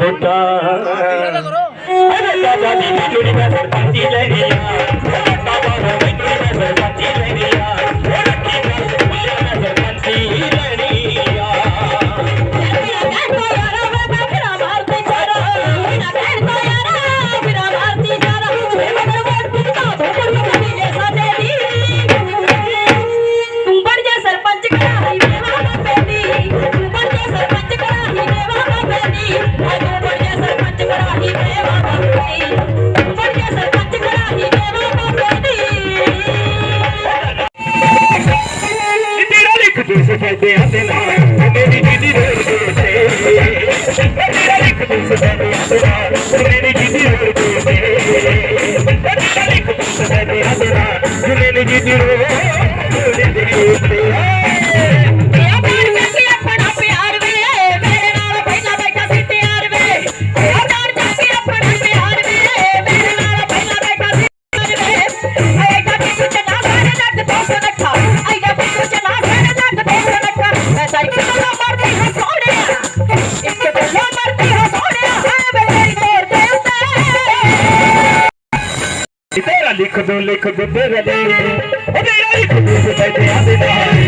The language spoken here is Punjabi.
बेटा अरे दादा दीदी जुड़ी में सरपंची लगे ਦੂਸ ਪਾਉਂਦੇ ਆ ਤੇ ਨਾਲ ਮੇਰੀ ਜੀਦੀ ਰੋੜ ਤੇ ਮੇਰਾ ਲਿਖ ਦੂਸ ਪਾਉਂਦੇ ਆ ਤੇ ਨਾਲ ਮੇਰੀ ਜੀਦੀ ਰੋੜ ਤੇ ਮੇਰਾ ਲਿਖ ਦੂਸ ਪਾਉਂਦੇ ਆ ਤੇ ਨਾਲ ਮੇਰੀ ਜੀਦੀ ਰੋੜ ਤੇ लिख दो लिख दो तेरा लिख दो तेरा लिख दो तेरा लिख दो